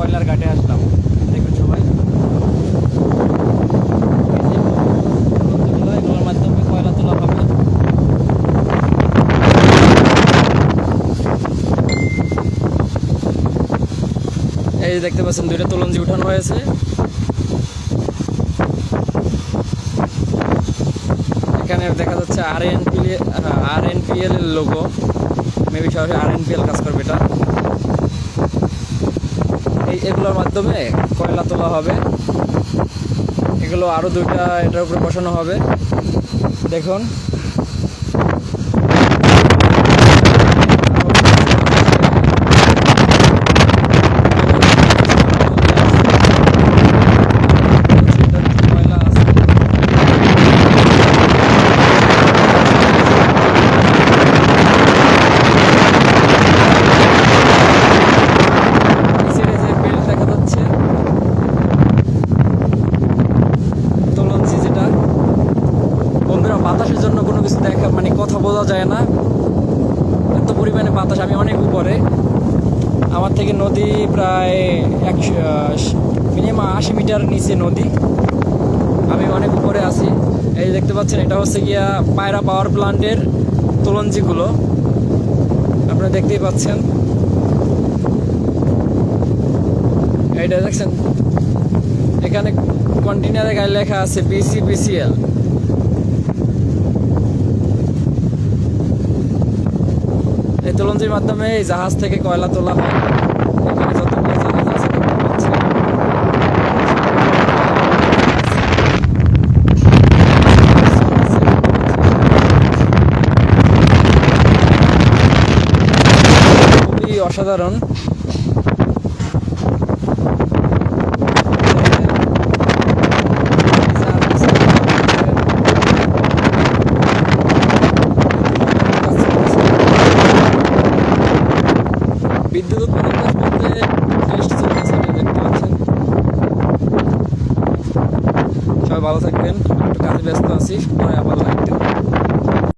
কয়লার ঘাটে আসলাম। দেখবেন সবাই মাধ্যমে কয়লা তোলা এই যে দেখতে পাচ্ছেন, দুইটা তোলঞ্জি উঠানো হয়েছে। এখানে দেখা যাচ্ছে R N P R N P L এর logo maybe sorry R N P L কাজ করবে এটা। এগুলোর মাধ্যমে কয়লা তোলা হবে। এগুলো আরও দুইটা এটার উপরে বসানো হবে। দেখুন। বোঝা যায় না। এত পরিমাণে বাতাস, আমি অনেক উপরে। আমার থেকে নদী প্রায় একশো, মিনিমাম আশি মিটার নিচে নদী। আমি অনেক উপরে আছি। এই দেখতে পাচ্ছেন, এটা হচ্ছে গিয়া পায়রা পাওয়ার প্লান্টের তলঞ্জিগুলো আপনারা দেখতেই পাচ্ছেন। এটা দেখছেন? এখানে কন্টেনারে গায়ে লেখা আছে পিসি পিসিএল এই মাধ্যমে এই জাহাজ থেকে কয়লা তোলা হয়? অসাধারণ। বিদ্যুৎ উৎপাদন কাজ বলতে জিনিসটা চলতেছে দেখতে পাচ্ছেন। সবাই ভালো থাকবেন একটু কাজে ব্যস্ত আছি পরে আবার